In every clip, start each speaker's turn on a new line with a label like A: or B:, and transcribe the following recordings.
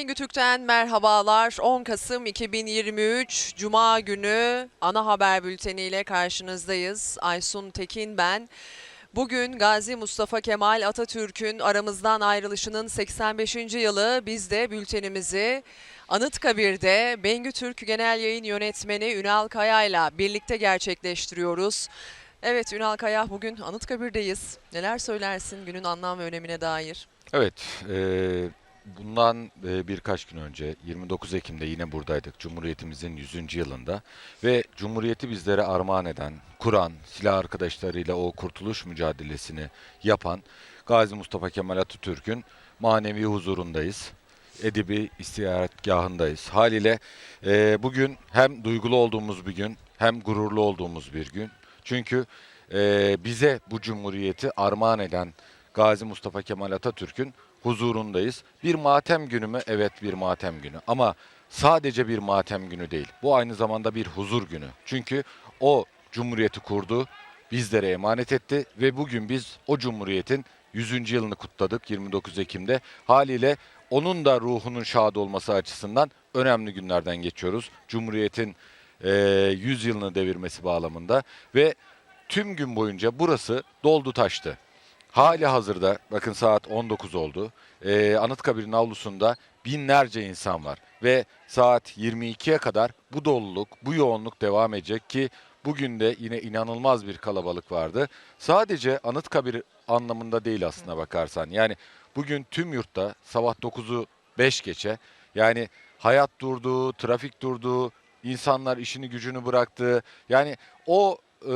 A: Bengü Türk'ten merhabalar. 10 Kasım 2023 Cuma günü ana haber bülteniyle karşınızdayız. Aysun Tekin ben. Bugün Gazi Mustafa Kemal Atatürk'ün aramızdan ayrılışının 85. yılı. Biz de bültenimizi Anıtkabir'de Bengü Türk Genel Yayın Yönetmeni Ünal Kaya'yla birlikte gerçekleştiriyoruz. Evet Ünal Kaya bugün Anıtkabir'deyiz. Neler söylersin günün anlam ve önemine dair?
B: Evet, e, bundan e, birkaç gün önce 29 Ekim'de yine buradaydık Cumhuriyetimizin 100. yılında ve Cumhuriyeti bizlere armağan eden, kuran, silah arkadaşlarıyla o kurtuluş mücadelesini yapan Gazi Mustafa Kemal Atatürk'ün manevi huzurundayız. Edebi istirahatgahındayız. Haliyle e, bugün hem duygulu olduğumuz bir gün hem gururlu olduğumuz bir gün. Çünkü e, bize bu cumhuriyeti armağan eden Gazi Mustafa Kemal Atatürk'ün huzurundayız. Bir matem günü mü? Evet bir matem günü. Ama sadece bir matem günü değil. Bu aynı zamanda bir huzur günü. Çünkü o cumhuriyeti kurdu, bizlere emanet etti ve bugün biz o cumhuriyetin 100. yılını kutladık 29 Ekim'de. Haliyle onun da ruhunun şad olması açısından önemli günlerden geçiyoruz. Cumhuriyetin eee 100 yılını devirmesi bağlamında ve tüm gün boyunca burası doldu taştı. Hali hazırda bakın saat 19 oldu. Ee, Anıtkabir'in avlusunda binlerce insan var ve saat 22'ye kadar bu doluluk, bu yoğunluk devam edecek ki bugün de yine inanılmaz bir kalabalık vardı. Sadece Anıtkabir anlamında değil aslına bakarsan. Yani bugün tüm yurtta sabah 9'u 5 geçe yani hayat durdu, trafik durdu, insanlar işini gücünü bıraktı. Yani o e,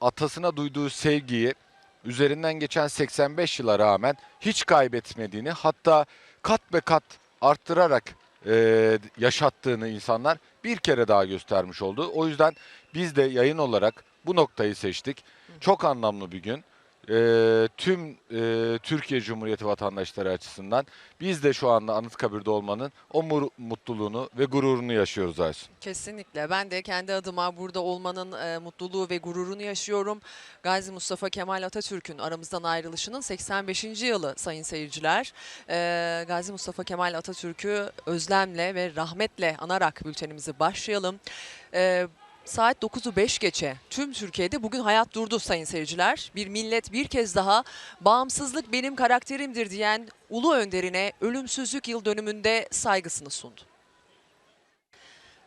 B: atasına duyduğu sevgiyi üzerinden geçen 85 yıla rağmen hiç kaybetmediğini hatta kat be kat arttırarak e, yaşattığını insanlar bir kere daha göstermiş oldu. O yüzden biz de yayın olarak bu noktayı seçtik. Çok anlamlı bir gün. E, tüm e, Türkiye Cumhuriyeti vatandaşları açısından biz de şu anda Anıtkabir'de olmanın o mur- mutluluğunu ve gururunu yaşıyoruz Aysun.
A: Kesinlikle. Ben de kendi adıma burada olmanın e, mutluluğu ve gururunu yaşıyorum. Gazi Mustafa Kemal Atatürk'ün aramızdan ayrılışının 85. yılı sayın seyirciler. E, Gazi Mustafa Kemal Atatürk'ü özlemle ve rahmetle anarak bültenimizi başlayalım. E, Saat 9'u 5 geçe tüm Türkiye'de bugün hayat durdu sayın seyirciler. Bir millet bir kez daha bağımsızlık benim karakterimdir diyen ulu önderine ölümsüzlük yıl dönümünde saygısını sundu.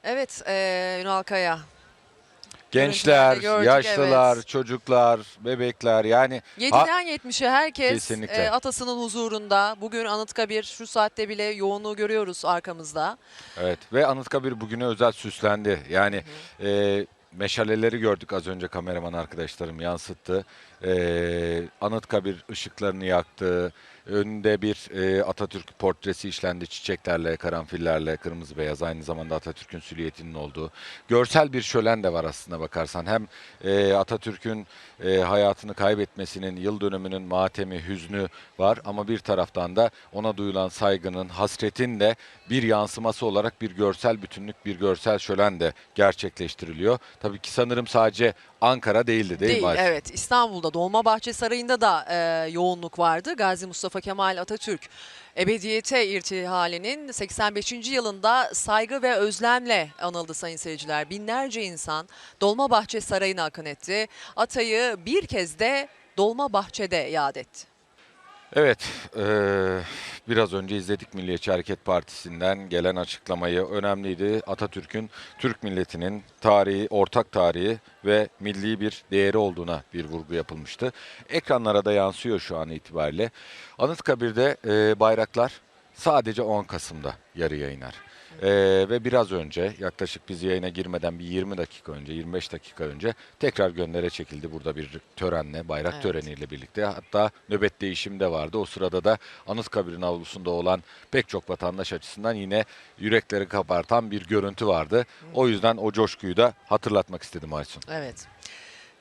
A: Evet eee Ünal Kaya.
B: Gençler,
A: gördük,
B: yaşlılar,
A: evet.
B: çocuklar, bebekler yani
A: 7'den 70'e herkes
B: Kesinlikle.
A: eee, atasının huzurunda. Bugün Anıtkabir şu saatte bile yoğunluğu görüyoruz arkamızda.
B: Evet ve Anıtkabir bugüne özel süslendi. Yani e, meşaleleri gördük az önce kameraman arkadaşlarım yansıttı. E, Anıtkabir ışıklarını yaktı. Önünde bir e, Atatürk portresi işlendi çiçeklerle, karanfillerle, kırmızı beyaz. Aynı zamanda Atatürk'ün silüetinin olduğu. Görsel bir şölen de var aslında bakarsan. Hem e, Atatürk'ün e, hayatını kaybetmesinin, yıl dönümünün matemi, hüznü var. Ama bir taraftan da ona duyulan saygının, hasretin de bir yansıması olarak bir görsel bütünlük, bir görsel şölen de gerçekleştiriliyor. Tabii ki sanırım sadece Ankara değildi değil,
A: Değil,
B: mi?
A: Evet. İstanbul'da Dolmabahçe Sarayı'nda da eee, yoğunluk vardı. Gazi Mustafa Kemal Atatürk ebediyete irtihalinin 85. yılında saygı ve özlemle anıldı sayın seyirciler. Binlerce insan Dolmabahçe Sarayı'na akın etti. Atayı bir kez de Dolmabahçe'de yad etti.
B: Evet, eee, biraz önce izledik Milliyetçi Hareket Partisi'nden gelen açıklamayı. Önemliydi. Atatürk'ün Türk milletinin tarihi, ortak tarihi ve milli bir değeri olduğuna bir vurgu yapılmıştı. Ekranlara da yansıyor şu an itibariyle. Anıtkabir'de eee, bayraklar sadece 10 Kasım'da yarıya iner. Eee, ve biraz önce yaklaşık biz yayına girmeden bir 20 dakika önce 25 dakika önce tekrar göndere çekildi burada bir törenle bayrak
A: Evet.
B: töreniyle birlikte hatta nöbet değişimi de vardı. O sırada da Anıtkabir'in avlusunda olan pek çok vatandaş açısından yine yürekleri kabartan bir görüntü vardı. O yüzden o coşkuyu da hatırlatmak istedim Aysun.
A: Evet.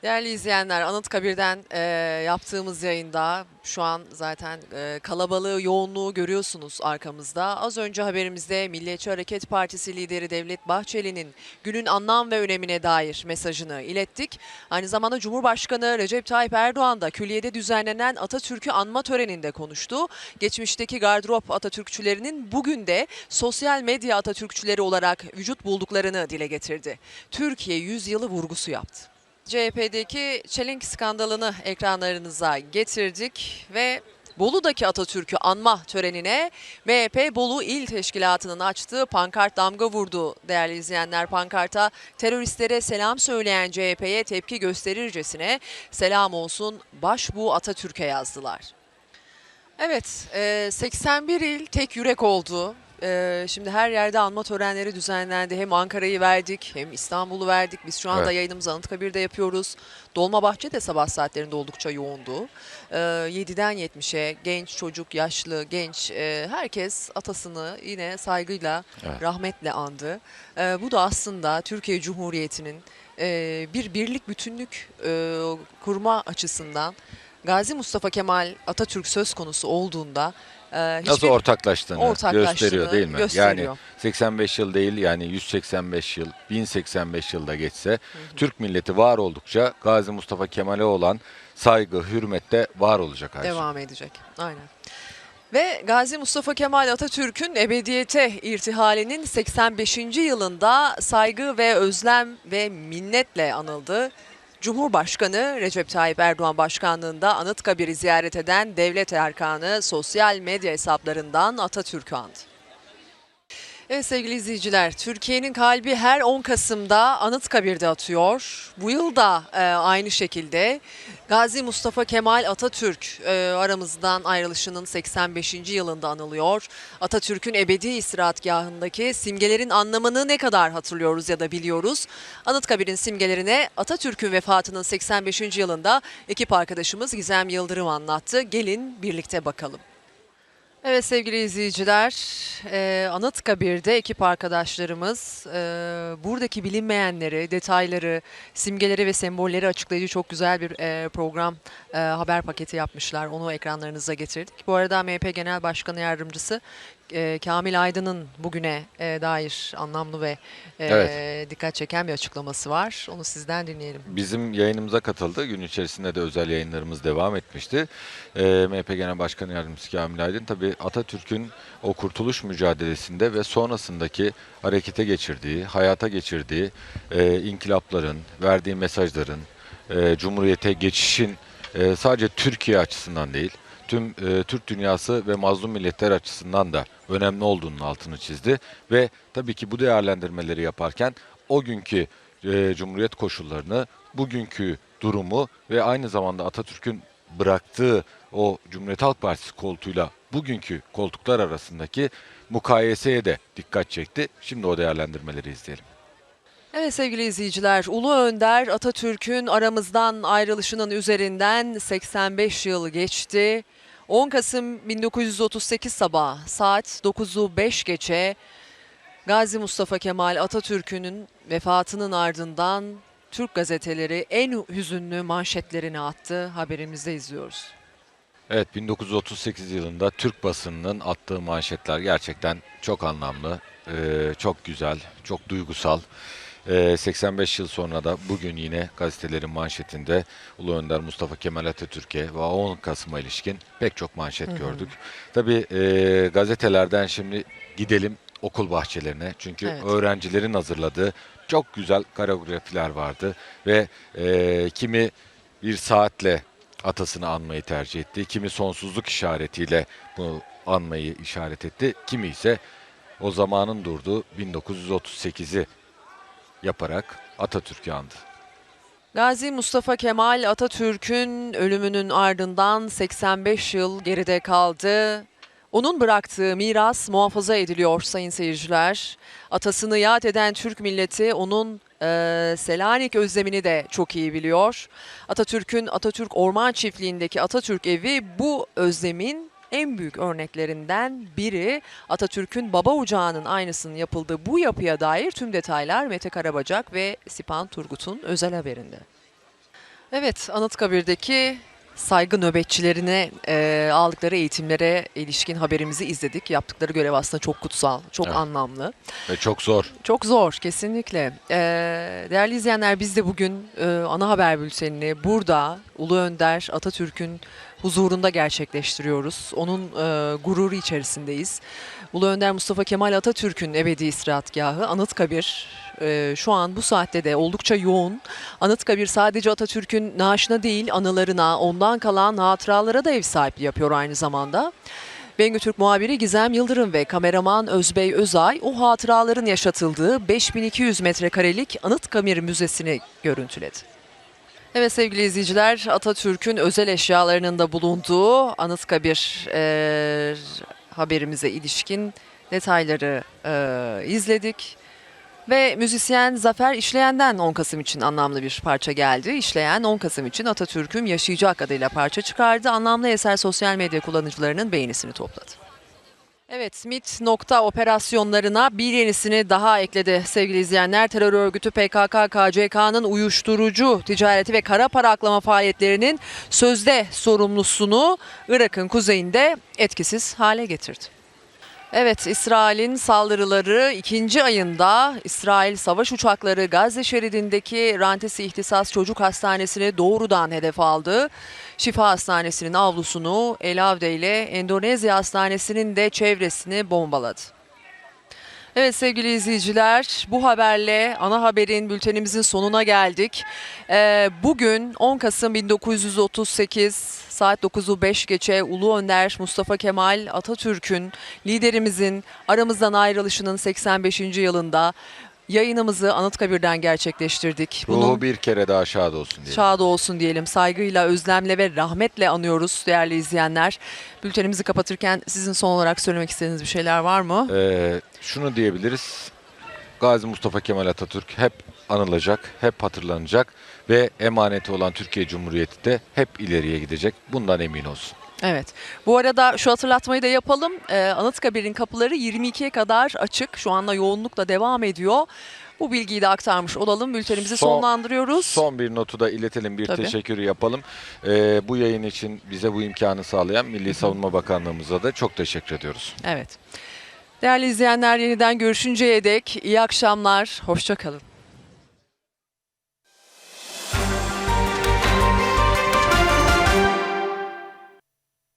A: Değerli izleyenler, Anıtkabir'den e, yaptığımız yayında şu an zaten e, kalabalığı, yoğunluğu görüyorsunuz arkamızda. Az önce haberimizde Milliyetçi Hareket Partisi lideri Devlet Bahçeli'nin günün anlam ve önemine dair mesajını ilettik. Aynı zamanda Cumhurbaşkanı Recep Tayyip Erdoğan da külliyede düzenlenen Atatürk'ü anma töreninde konuştu. Geçmişteki gardırop Atatürkçülerinin bugün de sosyal medya Atatürkçüleri olarak vücut bulduklarını dile getirdi. Türkiye yüzyılı vurgusu yaptı. CHP'deki çelenk skandalını ekranlarınıza getirdik ve Bolu'daki Atatürk'ü anma törenine MHP Bolu İl Teşkilatı'nın açtığı pankart damga vurdu değerli izleyenler. Pankarta teröristlere selam söyleyen CHP'ye tepki gösterircesine selam olsun başbuğ Atatürk'e yazdılar. Evet, e, 81 il tek yürek oldu. E, Şimdi her yerde anma törenleri düzenlendi. Hem Ankara'yı verdik hem İstanbul'u verdik. Biz şu anda
B: Evet.
A: yayınımızı Anıtkabir'de yapıyoruz. Dolmabahçe de sabah saatlerinde oldukça yoğundu. E, 7'den 70'e genç, çocuk, yaşlı, genç e, herkes atasını yine saygıyla,
B: Evet.
A: rahmetle andı. E, Bu da aslında Türkiye Cumhuriyeti'nin e, bir birlik bütünlük e, kurma açısından Gazi Mustafa Kemal Atatürk söz konusu olduğunda e,
B: Nasıl
A: hiçbir
B: ortaklaştığını,
A: ortaklaştığını
B: gösteriyor değil mi?
A: gösteriyor.
B: Yani 85 yıl değil yani 185 yıl, 1085 yılda geçse Türk milleti var oldukça Gazi Mustafa Kemal'e olan saygı, hürmet de var olacak Ayşe.
A: devam edecek. Aynen. Ve Gazi Mustafa Kemal Atatürk'ün ebediyete irtihalinin 85. yılında saygı ve özlem ve minnetle anıldı. Cumhurbaşkanı Recep Tayyip Erdoğan başkanlığında Anıtkabir'i ziyaret eden devlet erkanı sosyal medya hesaplarından Atatürk'ü andı. Evet sevgili izleyiciler, Türkiye'nin kalbi her 10 Kasım'da Anıtkabir'de atıyor. Bu yıl da e, aynı şekilde Gazi Mustafa Kemal Atatürk e, aramızdan ayrılışının 85. yılında anılıyor. Atatürk'ün ebedi istirahatgahındaki simgelerin anlamını ne kadar hatırlıyoruz ya da biliyoruz. Anıtkabir'in simgelerine Atatürk'ün vefatının 85. yılında ekip arkadaşımız Gizem Yıldırım anlattı. Gelin birlikte bakalım. Evet sevgili izleyiciler, e, Anıtkabir'de ekip arkadaşlarımız e, buradaki bilinmeyenleri, detayları, simgeleri ve sembolleri açıklayıcı çok güzel bir e, program, haber paketi yapmışlar. Onu ekranlarınıza getirdik. Bu arada MHP Genel Başkanı Yardımcısı e, Kamil Aydın'ın bugüne e, dair anlamlı ve e,
B: Evet.
A: dikkat çeken bir açıklaması var. Onu sizden dinleyelim.
B: Bizim yayınımıza katıldı. Gün içerisinde de özel yayınlarımız devam etmişti. Ee, MHP Genel Başkanı Yardımcısı Kamil Aydın tabii Atatürk'ün o kurtuluş mücadelesinde ve sonrasındaki harekete geçirdiği, hayata geçirdiği e, inkılapların, verdiği mesajların, e, Cumhuriyete geçişin e, sadece Türkiye açısından değil, tüm e, Türk dünyası ve mazlum milletler açısından da önemli olduğunun altını çizdi ve tabii ki bu değerlendirmeleri yaparken o günkü e, Cumhuriyet koşullarını, bugünkü durumu ve aynı zamanda Atatürk'ün bıraktığı o Cumhuriyet Halk Partisi koltuğuyla bugünkü koltuklar arasındaki mukayeseye de dikkat çekti. Şimdi o değerlendirmeleri izleyelim.
A: Evet sevgili izleyiciler, Ulu Önder Atatürk'ün aramızdan ayrılışının üzerinden 85 yıl geçti. 10 Kasım 1938 sabah saat 9'u 5 geçe Gazi Mustafa Kemal Atatürk'ün vefatının ardından Türk gazeteleri en hüzünlü manşetlerini attı. Haberimizde izliyoruz.
B: Evet 1938 yılında Türk basınının attığı manşetler gerçekten çok anlamlı, çok güzel, çok duygusal. E, 85 yıl sonra da bugün yine gazetelerin manşetinde Ulu Önder Mustafa Kemal Atatürk'e ve 10 Kasım'a ilişkin pek çok manşet gördük. Tabii e, gazetelerden şimdi gidelim okul bahçelerine. Çünkü
A: Evet.
B: öğrencilerin hazırladığı çok güzel koreografiler vardı ve e, kimi bir saatle atasını anmayı tercih etti. Kimi sonsuzluk işaretiyle bu anmayı işaret etti. Kimi ise o zamanın durduğu 1938'i yaparak Atatürk'ü andı.
A: Gazi Mustafa Kemal Atatürk'ün ölümünün ardından 85 yıl geride kaldı. Onun bıraktığı miras muhafaza ediliyor sayın seyirciler. Atasını yad eden Türk milleti onun eee, Selanik özlemini de çok iyi biliyor. Atatürk'ün Atatürk Orman Çiftliği'ndeki Atatürk evi bu özlemin en büyük örneklerinden biri. Atatürk'ün baba ocağının aynısının yapıldığı bu yapıya dair tüm detaylar Mete Karabacak ve Sipan Turgut'un özel haberinde. Evet, Anıtkabir'deki saygı nöbetçilerine e, aldıkları eğitimlere ilişkin haberimizi izledik. Yaptıkları görev aslında çok kutsal, çok
B: Evet.
A: anlamlı.
B: Ve çok zor.
A: Çok zor kesinlikle. Ee, değerli izleyenler biz de bugün e, ana haber bültenini burada Ulu Önder Atatürk'ün huzurunda gerçekleştiriyoruz. Onun e, gururu içerisindeyiz. Ulu Önder Mustafa Kemal Atatürk'ün ebedi istirahatgahı Anıtkabir e, şu an bu saatte de oldukça yoğun. Anıtkabir sadece Atatürk'ün naaşına değil anılarına, ondan kalan hatıralara da ev sahipliği yapıyor aynı zamanda. Bengü Türk muhabiri Gizem Yıldırım ve kameraman Özbey Özay o hatıraların yaşatıldığı 5200 metrekarelik Anıtkabir Müzesi'ni görüntüledi. Evet sevgili izleyiciler Atatürk'ün özel eşyalarının da bulunduğu Anıtkabir eee, haberimize ilişkin detayları eee, izledik. Ve müzisyen Zafer İşleyen'den 10 Kasım için anlamlı bir parça geldi. İşleyen 10 Kasım için Atatürk'üm yaşayacak adıyla parça çıkardı. Anlamlı eser sosyal medya kullanıcılarının beğenisini topladı. Evet, MIT nokta operasyonlarına bir yenisini daha ekledi sevgili izleyenler. Terör örgütü PKK, KCK'nın uyuşturucu ticareti ve kara para aklama faaliyetlerinin sözde sorumlusunu Irak'ın kuzeyinde etkisiz hale getirdi. Evet, İsrail'in saldırıları ikinci ayında İsrail savaş uçakları Gazze şeridindeki Rantesi İhtisas Çocuk Hastanesi'ni doğrudan hedef aldı. Şifa Hastanesi'nin avlusunu El Avde ile Endonezya Hastanesi'nin de çevresini bombaladı. Evet sevgili izleyiciler bu haberle ana haberin bültenimizin sonuna geldik. Ee, bugün 10 Kasım 1938 saat 9'u 5 geçe Ulu Önder Mustafa Kemal Atatürk'ün liderimizin aramızdan ayrılışının 85. yılında yayınımızı Anıtkabir'den gerçekleştirdik.
B: Ruhu bir kere daha şad olsun diye.
A: Şad olsun diyelim. Saygıyla, özlemle ve rahmetle anıyoruz değerli izleyenler. Bültenimizi kapatırken sizin son olarak söylemek istediğiniz bir şeyler var mı?
B: Ee, şunu diyebiliriz. Gazi Mustafa Kemal Atatürk hep anılacak, hep hatırlanacak ve emaneti olan Türkiye Cumhuriyeti de hep ileriye gidecek. Bundan emin olsun.
A: Evet. Bu arada şu hatırlatmayı da yapalım. Ee, Anıtkabir'in kapıları 22'ye kadar açık. Şu anda yoğunlukla devam ediyor. Bu bilgiyi de aktarmış olalım. Bültenimizi
B: Son-
A: sonlandırıyoruz.
B: Son bir notu da iletelim, bir
A: Tabii.
B: teşekkür yapalım. Ee, bu yayın için bize bu imkanı sağlayan Milli Savunma Bakanlığımıza da çok teşekkür ediyoruz.
A: Evet. Değerli izleyenler yeniden görüşünceye dek iyi akşamlar. Hoşçakalın.